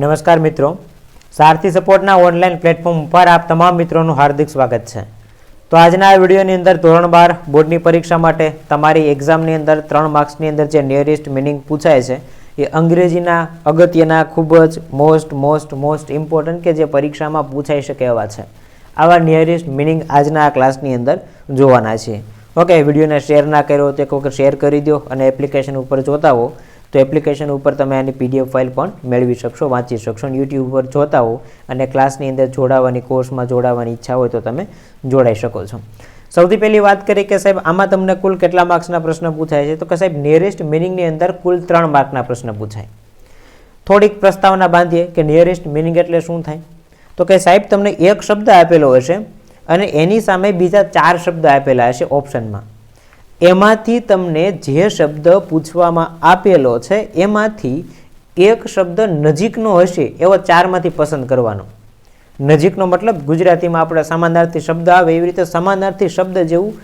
નમસ્કાર મિત્રો. સારથી સપોર્ટના online platform પર આપ તમામ મિત્રોનું હાર્દિક સ્વાગત છે. તો આજના આ વિડીયોની અંદર ધોરણ બાર બોર્ડની પરીક્ષા માટે તમારી એક્ઝામની અંદર ત્રણ માર્ક્સની અંદર જે નિયરેસ્ટ મિનિંગ પૂછાય છે, એ અંગ્રેજીના અગત્યના ખૂબ જ મોસ્ટ મોસ્ટ મોસ્ટ ઇમ્પોર્ટન્ટ કે જે પરીક્ષામાં પૂછાઈ શકે એવા છે. આવા નિયરેસ્ટ મિનિંગ આજના આ ક્લાસની અંદર જોવાના છે. ઓકે વિડીયોને શેર ના કર્યો તો એક વખત શેર કરી દો અને એપ્લિકેશન ઉપર જોતા હો. તો એપ્લિકેશન ઉપર તમે આની પીડીએફ ફાઇલ પણ મેળવી શકશો, વાંચી શકશો યુટ્યુબ ઉપર જોતા હો અને ક્લાસની અંદર જોડાવાની કોર્સમાં જોડાવાની ઈચ્છા હોય તો તમે જોડાઈ શકો છો. સૌથી પહેલી વાત કરીએ કે સાહેબ, આમાં તમને કુલ કેટલા માર્ક્સના પ્રશ્ન પૂછાય છે? તો કે સાહેબ નિયરેસ્ટ મિનિંગની અંદર કુલ ત્રણ માર્કના પ્રશ્ન પૂછાય. થોડીક પ્રસ્તાવના બાંધીએ કે નિયરેસ્ટ મિનિંગ એટલે શું થાય? તો કે સાહેબ, તમને એક શબ્દ આપેલો હશે અને એની સામે બીજા ચાર શબ્દ આપેલા હશે ઓપ્શનમાં એમાંથી તમને જે શબ્દ પૂછવામાં આપેલો છે, એમાંથી એક શબ્દ નજીકનો હશે, એવો ચારમાંથી પસંદ કરવાનો. નજીકનો મતલબ ગુજરાતીમાં આપણે સમાનાર્થી શબ્દ આવે, એવી રીતે સમાનાર્થી શબ્દ જેવું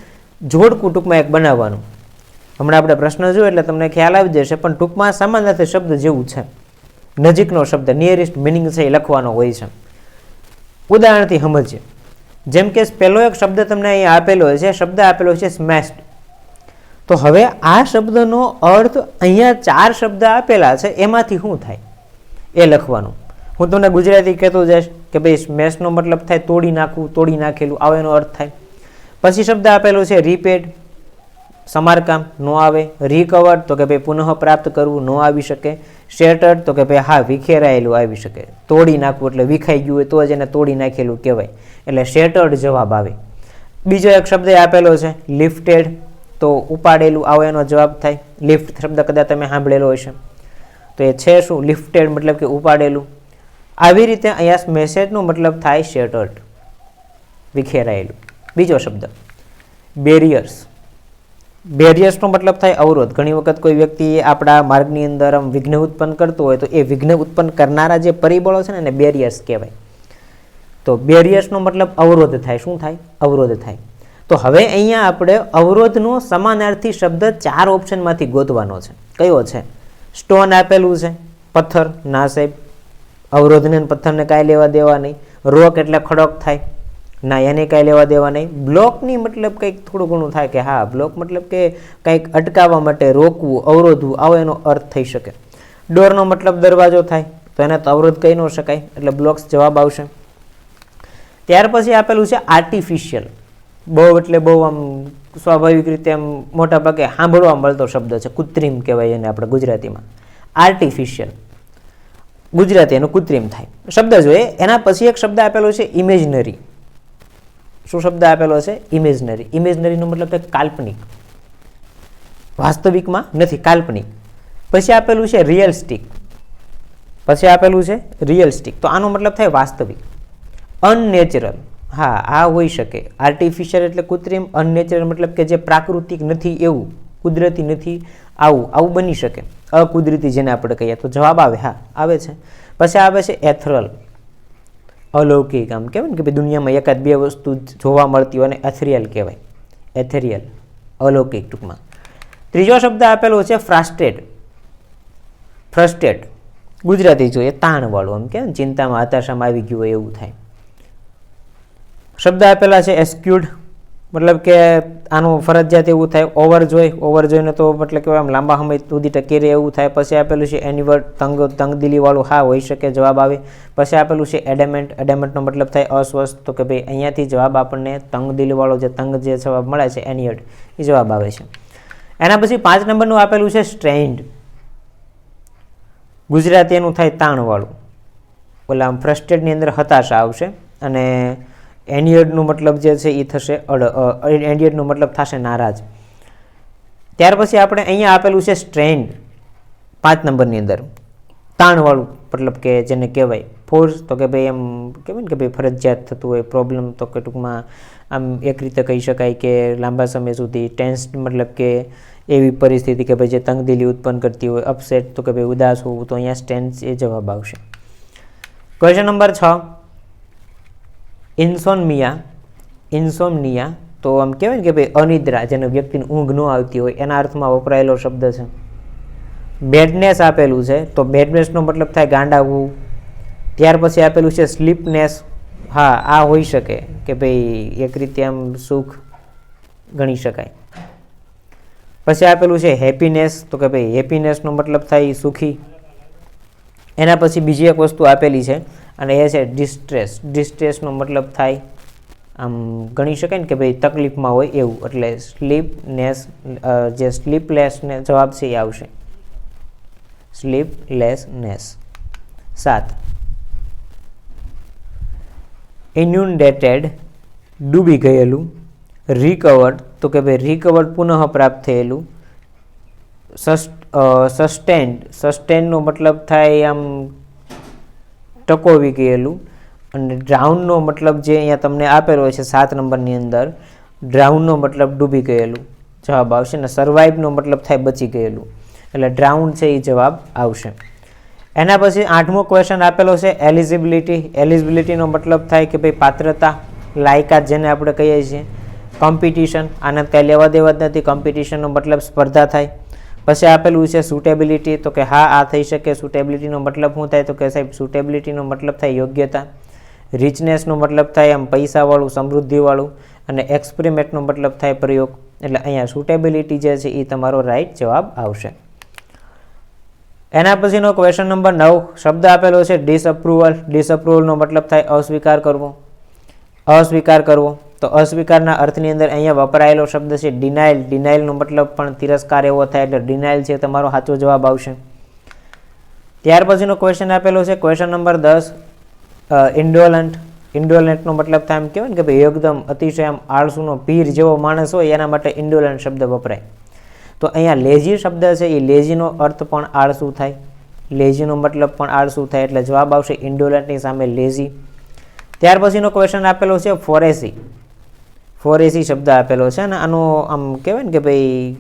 જોડકું ટૂંકમાં એક બનાવવાનું. હમણાં આપણે પ્રશ્ન જોયો, એટલે તમને ખ્યાલ આવી જશે, પણ ટૂંકમાં સમાનાર્થી શબ્દ જેવું છે. નજીકનો શબ્દ નિયરેસ્ટ મિનિંગ છે એ લખવાનો હોય છે. ઉદાહરણથી સમજીએ. જેમ કે પહેલો એક શબ્દ તમને અહીંયા આપેલો છે, શબ્દ આપેલો છે સ્મેશ્ડ તો હવે આ શબ્દનો અર્થ અહીંયા ચાર શબ્દ આપેલા છે, એમાંથી શું થાય? એ લખવાનું. હું તમને ગુજરાતી કહેતો જઈશ કે ભાઈ સ્મેશનો મતલબ થાય તોડી નાખવું, તોડી નાખેલું, આવે એનો અર્થ થાય. પછી શબ્દ આપેલો છે રીપેડ સમારકામ, નો આવે. રિકવર તો કે ભાઈ પુનઃ પ્રાપ્ત કરવું, ન આવી શકે. શેટર્ડ તો કે ભાઈ હા, વિખેરાયેલું આવી શકે. તોડી નાખવું એટલે વિખાઈ ગયું હોય તો જ એને તોડી નાખેલું કહેવાય. એટલે શેટર્ડ જવાબ આવે. બીજો એક શબ્દ આપેલો છે લિફ્ટેડ તો ઉપાડેલું આવો એનો જવાબ થાય. લિફ્ટ શબ્દ કદાચ તમે સાંભળેલો હશે. તો એ છે શું? લિફ્ટેડ મતલબ કે ઉપાડેલું. આવી રીતે અહીંયા મેસેજનો મતલબ થાય શેટર્ડ. વિખેરાયેલું. બીજો શબ્દ. બેરિયર્સ બેરિયર્સનો મતલબ થાય અવરોધ. ઘણી વખત કોઈ વ્યક્તિ આપણા માર્ગની અંદર આમ વિઘ્ન ઉત્પન્ન કરતો હોય તો એ વિઘ્ન ઉત્પન્ન કરનારા જે પરિબળો છે ને એને બેરિયર્સ કહેવાય. તો બેરિયર્સનો મતલબ અવરોધ થાય. શું થાય? અવરોધ થાય. તો હવે અહીંયા આપણે અવરોધનો સમાનાર્થી શબ્દ ચાર ઓપ્શનમાંથી ગોતવાનો છે. કયો છે? સ્ટોન આપેલું છે. પથ્થર? ના સાહેબ. અવરોધને પથ્થરને કાંઈ લેવા દેવા નહીં. રોક એટલે ખડક થાય. ના, એને કાંઈ લેવા દેવા નહીં. બ્લોકની મતલબ કંઈક થોડું ઘણું થાય કે હા, બ્લોક મતલબ કે કંઈક અટકાવવા માટે રોકવું, અવરોધવું, આવો એનો અર્થ થઈ શકે. ડોરનો મતલબ દરવાજો થાય. તો એને તો અવરોધ કહી ન શકાય. એટલે બ્લોક્સ જવાબ આવશે. ત્યાર પછી આપેલું છે આર્ટિફિશિયલ બહુ એટલે બહુ આમ સ્વાભાવિક રીતે આમ મોટા ભાગે સાંભળવા મળતો શબ્દ છે, કૃત્રિમ કહેવાય એને આપણે ગુજરાતીમાં. આર્ટિફિશિયલ ગુજરાતી એનું કૃત્રિમ થાય. શબ્દ જોઈએ, એના પછી એક શબ્દ આપેલો છે ઇમેજનરી શું શબ્દ આપેલો છે? ઇમેજનરી ઇમેજનરીનો મતલબ થાય કાલ્પનિક. વાસ્તવિકમાં નથી, કાલ્પનિક. પછી આપેલું છે રિયલિસ્ટિક પછી આપેલું છે રિયલિસ્ટિક તો આનો મતલબ થાય વાસ્તવિક. અનનેચરલ હા, આ હોઈ શકે. આર્ટિફિશિયલ એટલે કૃત્રિમ અનનેચરલ મતલબ કે જે પ્રાકૃતિક નથી એવું, કુદરતી નથી આવું આવું બની શકે. અકુદરતી જેને આપણે કહીએ. તો જવાબ આવે, હા, આવે છે. પછી આવે છે એથરલ અલૌકિક આમ કહેવાય ને કે ભાઈ દુનિયામાં એકાદ બે વસ્તુ જોવા મળતી હોય અને એથરિયલ કહેવાય. એથેરિયલ અલૌકિક ટૂંકમાં. ત્રીજો શબ્દ આપેલો છે ફ્રાસ્ટેડ ફ્રસ્ટેડ ગુજરાતી જોઈએ તાણવાળું, આમ ને, ચિંતામાં હતાશામાં આવી ગયું હોય એવું થાય. શબ્દ આપેલા છે એસ્ક્યુડ મતલબ કે આનું ફરજિયાત એવું થાય ઓવર જોઈ ઓવર જોઈને તો મતલબ કે આમ લાંબા સમય સુધી ટકી રહે એવું થાય. પછી આપેલું છે એનીવર્ડ તંગ, તંગદિલીવાળું હા હોઈ શકે, જવાબ આવે. પછી આપેલું છે એડેમેન્ટ એડેમેન્ટનો મતલબ થાય અસ્વસ્થ, તો કે ભાઈ અહીંયાથી જવાબ આપણને તંગદિલીવાળો જે તંગ જે જવાબ મળે છે એનિયડ એ જવાબ આવે છે. એના પછી પાંચ નંબરનું આપેલું છે સ્ટ્રેન્ડ ગુજરાતી એનું થાય તાણવાળું. ઓલા આમ ફ્રસ્ટેડની અંદર હતાશા આવશે અને એનિયડનો મતલબ જે છે એ થશે અડ એનિયડનું મતલબ થશે નારાજ. ત્યાર પછી આપણે અહીંયા આપેલું છે સ્ટ્રેન્ડ પાંચ નંબરની અંદર. તાણવાળું મતલબ કે જેને કહેવાય ફોર્સ તો કે ભાઈ એમ કહેવાય ને કે ભાઈ ફરજિયાત થતું હોય પ્રોબ્લેમ તો કે ટૂંકમાં આમ એક રીતે કહી શકાય કે લાંબા સમય સુધી ટેન્સ મતલબ કે એવી પરિસ્થિતિ કે ભાઈ જે તંગદિલી ઉત્પન્ન કરતી હોય અપસેટ તો કે ભાઈ ઉદાસ હોવું, તો અહીંયા સ્ટેન્સ એ જવાબ આવશે. ક્વેશ્ચન નંબર છ. ઇન્સોનમિયા, ઇન્સોમનિયા તો આમ કહેવાય ને કે ભાઈ અનિદ્રા જેને વ્યક્તિને ઊંઘ ન આવતી હોય, એના અર્થમાં વપરાયેલો શબ્દ છે. બેડનેસ આપેલું છે, તો બેડનેસનો મતલબ થાય ગાંડાવું ત્યાર પછી આપેલું છે સ્લીપનેસ હા, આ હોઈ શકે કે ભાઈ એક રીતે આમ સુખ ગણી શકાય. પછી આપેલું છે હેપીનેસ તો કે ભાઈ હેપીનેસનો મતલબ થાય સુખી. એના પછી બીજી એક વસ્તુ આપેલી છે અને એ છે ડિસ્ટ્રેસ ડિસ્ટ્રેસનો મતલબ થાય, આમ ગણી શકાય ને કે ભાઈ તકલીફમાં હોય એવું. એટલે સ્લીપનેસ જે સ્લીપલેસને જવાબ છે એ આવશે. સ્લીપલેસનેસ સાત. ઇન્યુન્ડેટેડ ડૂબી ગયેલું. રિકવર્ડ તો કે ભાઈ રિકવર્ડ પુનઃ પ્રાપ્ત થયેલું. સસ્ટેન્ડ સસ્ટેન્ડનો મતલબ થાય આમ ટકોવી ગયેલું અને ડ્રાઉનનો મતલબ જે અહીંયા તમને આપેલો છે સાત નંબરની અંદર ડ્રાઉનનો મતલબ ડૂબી ગયેલું. જવાબ આવશે ને સર્વાઈવનો મતલબ થાય બચી ગયેલું. એટલે ડ્રાઉન છે એ જવાબ આવશે. એના પછી આઠમો ક્વેશ્ચન આપેલો છે એલિજિબિલિટી એલિજિબિલિટીનો મતલબ થાય કે ભાઈ પાત્રતા, લાયકાત જેને આપણે કહીએ છીએ. કોમ્પિટિશન આને કાંઈ લેવા દેવા જ નથી. કોમ્પિટિશનનો મતલબ સ્પર્ધા થાય. પછી આપેલું છે સુટેબિલિટી તો કે હા, આ થઈ શકે. સુટેબિલિટીનો મતલબ શું થાય? તો કે સાહેબ સુટેબિલિટીનો મતલબ થાય યોગ્યતા. રિચનેસનો મતલબ થાય આમ પૈસાવાળું, સમૃદ્ધિવાળું. અને એક્સપેરિમેન્ટનો મતલબ થાય પ્રયોગ. એટલે અહીંયા સુટેબિલિટી જે છે, એ તમારો રાઈટ જવાબ આવશે. એના પછીનો ક્વેશ્ચન નંબર નવ. શબ્દ આપેલો છે ડિસઅપ્રુવલ ડિસઅપ્રુવલનો મતલબ થાય અસ્વીકાર કરવો. અસ્વીકાર કરવો. તો અસ્વીકારના અર્થની અંદર અહીંયા વપરાયેલો શબ્દ છે ડિનાઇલ ડિનાઇલનો મતલબ પણ તિરસ્કાર એવો થાય એટલે ડિનાઇલ છે તમારો સાચો જવાબ આવશે. ત્યાર પછીનો ક્વેશ્ચન આપેલો છે ક્વેશ્ચન નંબર દસ ઇન્ડોલન્ટ ઇન્ડોલન્ટનો મતલબ થાય એમ કહેવાય ને કે ભાઈ એકદમ અતિશય આમ આળસુનો પીર જેવો માણસ હોય, એના માટે ઇન્ડોલન્ટ શબ્દ વપરાય. તો અહીંયા લેઝી શબ્દ છે, એ લેઝીનો અર્થ પણ આળસુ થાય. લેઝીનો મતલબ પણ આળસુ થાય એટલે જવાબ આવશે ઇન્ડોલન્ટની સામે લેઝી. ત્યાર પછીનો ક્વેશ્ચન આપેલો છે, ફોરેસી. ફોરેસી શબ્દ આપેલો છે અને આનો આમ કહેવાય ને કે ભાઈ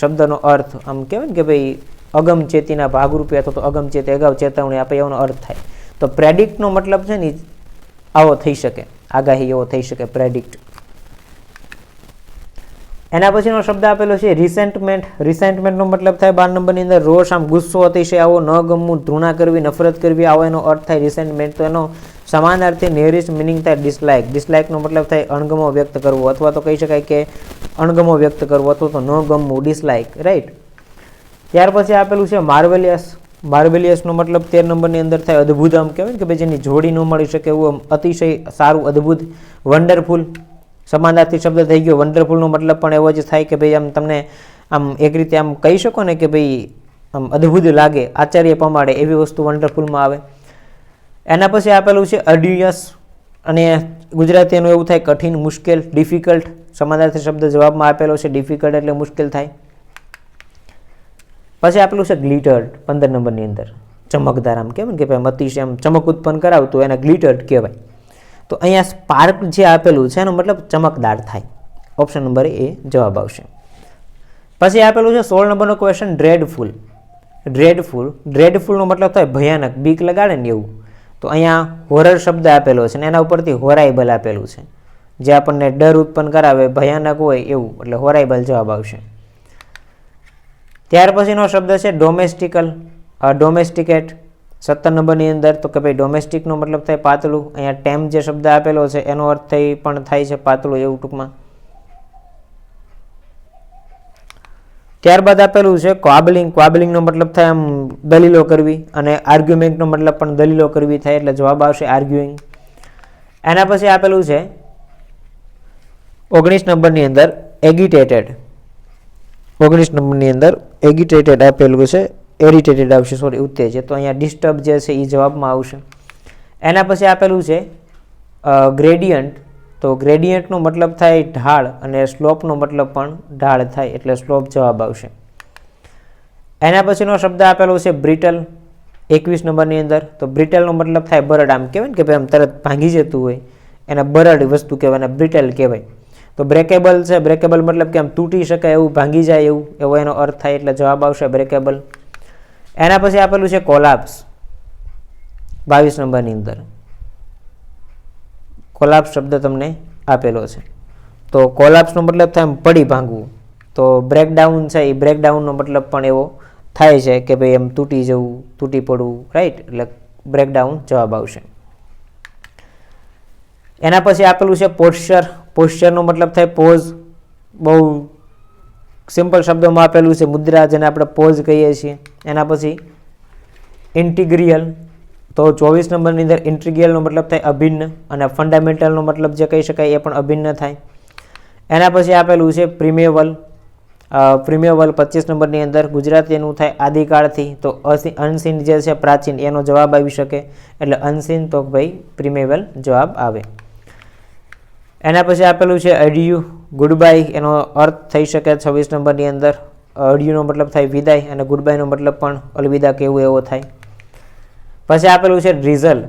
શબ્દનો અર્થ આમ કહેવાય ને કે ભાઈ અગમચેતીના ભાગરૂપે અથવા તો અગમચેતી અગાઉ ચેતવણી આપે એનો અર્થ થાય. તો પ્રેડિક્ટનો મતલબ છે ને આવો થઈ શકે, આગાહી એવો થઈ શકે, પ્રેડિક્ટ. એના પછીનો શબ્દ આપેલો છે રિસેન્ટમેન્ટ. રિસેન્ટમેન્ટનો મતલબ થાય બાર નંબરની અંદર રોષ, આમ ગુસ્સો અતિશય આવો, ન ગમવું, ધૃણા કરવી, નફરત કરવી, આવો એનો અર્થ થાય રિસેન્ટમેન્ટ. તો એનો સમાનાર્થી નિયરેસ્ટ મિનિંગ થાય ડિસલાઇક ડિસલાઇકનો મતલબ થાય અણગમો વ્યક્ત કરવો અથવા તો કહી શકાય કે અણગમો વ્યક્ત કરવો અથવા તો ન ગમવું ડિસલાઇક રાઈટ ત્યાર પછી આપેલું છે માર્વેલિયસ માર્વેલિયસનો મતલબ તેર નંબરની અંદર થાય અદ્ભુત આમ કહેવાય કે ભાઈ જેની જોડી ન મળી શકે એવું અતિશય સારું, અદ્ભુત વન્ડરફુલ સમાનાર્થી શબ્દ થઈ ગયો. વન્ડરફુલનો મતલબ પણ એવો જ થાય કે ભાઈ આમ તમને આમ એક રીતે આમ કહી શકો ને કે ભાઈ આમ અદ્ભુત લાગે, આચાર્ય પમાડે એવી વસ્તુ વન્ડરફુલમાં આવે. એના પછી આપેલું છે અડ્યુયસ. અને ગુજરાતી એનું એવું થાય કઠિન, મુશ્કેલ ડિફિકલ્ટ સમાનાર્થી શબ્દ જવાબમાં આપેલો છે. ડિફિકલ્ટ એટલે મુશ્કેલ થાય. પછી આપેલું છે ગ્લિટર્ડ પંદર નંબરની અંદર. ચમકદાર આમ કહેવાય કે ભાઈ અતિશય આમ ચમક ઉત્પન્ન કરાવતું એને ગ્લિટર્ડ કહેવાય. તો અહીંયા સ્પાર્ક જે આપેલું છે એનો મતલબ ચમકદાર થાય. ઓપ્શન નંબર એ જવાબ આવશે. પછી આપેલું છે સોળ નંબરનો ક્વેશ્ચન ડ્રેડફુલ ડ્રેડફુલ ડ્રેડફુલનો મતલબ થાય ભયાનક, બીક લગાડે ને એવું. તો અહીંયા હોરર શબ્દ આપેલો છે ને એના ઉપરથી હોરાઇબલ આપેલું છે. જે આપણને ડર ઉત્પન્ન કરાવે, ભયાનક હોય એવું, એટલે હોરાઇબલ જવાબ આવશે. ત્યાર પછીનો શબ્દ છે ડોમેસ્ટિકલ. ડોમેસ્ટિકેટ સત્તર નંબરની અંદર તો કે ભાઈ ડોમેસ્ટિકનો મતલબ થાય પાતળું. અહીંયા ટેમ જે શબ્દ આપેલો છે એનો અર્થ થઈ પણ થાય છે પાતળું એવું ટૂંકમાં. ત્યારબાદ આપેલું છે ક્વાબલિંગ ક્વાબલિંગનો મતલબ થાય આમ દલીલો કરવી અને આર્ગ્યુમેન્ટનો મતલબ પણ દલીલો કરવી થાય એટલે જવાબ આવશે આર્ગ્યુઇંગ એના પછી આપેલું છે ઓગણીસ નંબરની અંદર એગિટેટેડ ઓગણીસ નંબરની અંદર એગિટેટેડ આપેલું છે. એરિટેટેડ આવશે સોરી ઉત્તેજે તો અહીંયા ડિસ્ટર્બ જે છે એ જવાબમાં આવશે. એના પછી આપેલું છે ગ્રેડિયન્ટ તો ગ્રેડિયન્ટનો મતલબ થાય ઢાળ અને સ્લોપનો મતલબ પણ ઢાળ થાય એટલે સ્લોપ જવાબ આવશે. એના પછીનો શબ્દ આપેલો છે બ્રિટલ એકવીસ નંબરની અંદર તો બ્રિટલનો મતલબ થાય બરડ. આમ કહેવાય ને કે ભાઈ આમ તરત ભાંગી જતું હોય, એને બરડ વસ્તુ કહેવાય અને બ્રિટલ કહેવાય. તો બ્રેકેબલ છે બ્રેકેબલ મતલબ કે આમ તૂટી શકે એવું, ભાંગી જાય એવું, એવો એનો અર્થ થાય એટલે જવાબ આવશે બ્રેકેબલ એના પછી આપેલું છે કોલાપ્સ બાવીસ નંબરની અંદર. કોલાપ્સ શબ્દ તમને આપેલો છે. તો કોલાપ્સનો મતલબ થાય એમ પડી ભાંગવું. તો બ્રેકડાઉન છે, એ બ્રેકડાઉનનો મતલબ પણ એવો થાય છે કે ભાઈ એમ તૂટી જવું, તૂટી પડવું રાઈટ એટલે બ્રેકડાઉન જવાબ આવશે. એના પછી આપેલું છે પોસ્ચર પોસ્ચરનો મતલબ થાય પોઝ બહુ સિમ્પલ શબ્દોમાં આપેલું છે મુદ્રા જેને આપણે પોઝ કહીએ છીએ. એના પછી ઇન્ટિગ્રિયલ તો ચોવીસ નંબરની અંદર ઇન્ટ્રીગિયલનો મતલબ થાય અભિન્ન અને ફંડામેન્ટલનો મતલબ જે કહી શકાય એ પણ અભિન્ન થાય. એના પછી આપેલું છે પ્રીમિયવલ. પ્રીમિયવલ પચીસ નંબરની અંદર ગુજરાતીનું થાય આદિકાળથી. તો અનસીન જે છે પ્રાચીન, એનો જવાબ આવી શકે. એટલે અનસીન તો ભાઈ પ્રિમેવલ જવાબ આવે. એના પછી આપેલું છે અડિયુ ગુડ બાય એનો અર્થ થઈ શકે છવ્વીસ નંબરની અંદર. અડિયુનો મતલબ થાય વિદાય અને ગુડ બાયનો મતલબ પણ અલવિદા કેવું એવો થાય. પછી આપેલું છે ડ્રીઝલ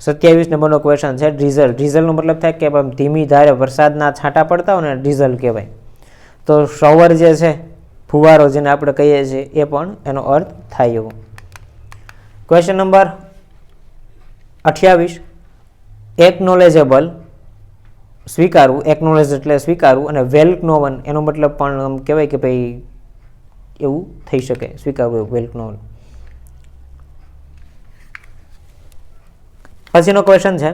સત્યાવીસ નંબરનો ક્વેશ્ચન છે ડ્રીઝલ ડ્રીઝલનો મતલબ થાય કે ધીમી ધારે વરસાદના છાંટા પડતા હોય ને ડ્રીઝલ કહેવાય. તો શવર જે છે, ફુવારો જેને આપણે કહીએ છીએ, એ પણ એનો અર્થ થાય એવો. ક્વેશ્ચન નંબર અઠ્યાવીસ. એકનોલેજેબલ સ્વીકારવું. એકનોલેજ એટલે સ્વીકારવું અને વેલ્ક નોવન એનો મતલબ પણ આમ કહેવાય કે ભાઈ એવું થઈ શકે, સ્વીકારવું વેલ્ક નોવન પછીનો ક્વેશ્ચન છે.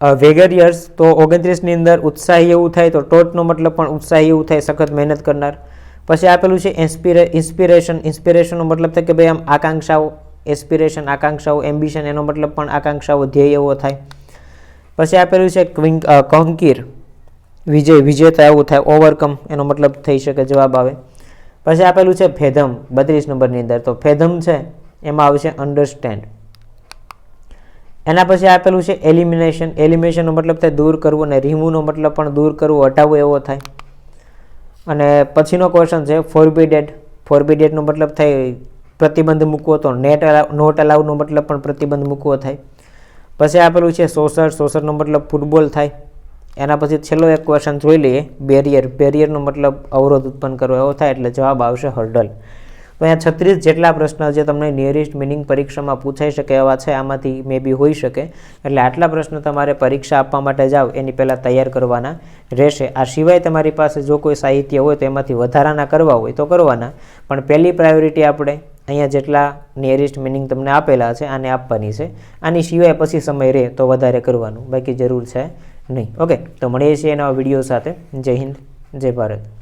વેગેરિયર્સ તો ઓગણત્રીસની અંદર ઉત્સાહી એવું થાય તો ટોટનો મતલબ પણ ઉત્સાહી એવું થાય, સખત મહેનત કરનાર. પછી આપેલું છે ઇન્સ્પિરે ઇન્સ્પિરેશન ઇન્સ્પિરેશનનો મતલબ થાય કે ભાઈ આમ આકાંક્ષાઓ એસ્પિરેશન આકાંક્ષાઓ એમ્બિશન એનો મતલબ પણ આકાંક્ષાઓ, ધ્યેય એવો થાય. પછી આપેલું છે ક્વિંક કંકીર, વિજય, વિજેતા એવું થાય ઓવરકમ એનો મતલબ થઈ શકે, જવાબ આવે. પછી આપેલું છે ફેધમ, બત્રીસ નંબરની અંદર. તો ફેધમ છે, એમાં આવશે અન્ડરસ્ટેન્ડ એના પછી આપેલું છે એલિમિનેશન એલિમિનેશનનો મતલબ થાય દૂર કરવું અને રિમૂવનો મતલબ પણ દૂર કરવું, હટાવવું એવો થાય. અને પછીનો ક્વેશ્ચન છે ફોરબિડેડ ફોરબિડેડનો મતલબ થાય પ્રતિબંધ મૂકવો તો નેટ નોટ અલાઉનો મતલબ પણ પ્રતિબંધ મૂકવો થાય. પછી આપેલું છે સોસર સોસરનો મતલબ ફૂટબોલ થાય. એના પછી છેલ્લો એક ક્વેશ્ચન જોઈ લઈએ. બેરિયર બેરિયરનો મતલબ અવરોધ ઉત્પન્ન કરવો એવો થાય એટલે જવાબ આવશે હર્ડલ તો અહીંયા છત્રીસ જેટલા પ્રશ્ન જે તમને નિયરેસ્ટ મિનિંગ પરીક્ષામાં પૂછાઈ શકે એવા છે, આમાંથી મે બી હોઈ શકે. એટલે આટલા પ્રશ્ન તમારે પરીક્ષા આપવા માટે જાઓ એની પહેલાં તૈયાર કરવાના રહેશે. આ સિવાય તમારી પાસે જો કોઈ સાહિત્ય હોય તો એમાંથી વધારાના કરવા હોય તો કરવાના. પણ પહેલી પ્રાયોરિટી આપણે અહીંયા જેટલા નિયરેસ્ટ મિનિંગ તમને આપેલા છે, આને આપવાની છે. આની સિવાય પછી સમય રહે તો વધારે કરવાનું. બાકી જરૂર છે નહીં. ઓકે તો મળીએ છીએ એના વીડિયો સાથે. જય હિન્દ, જય ભારત.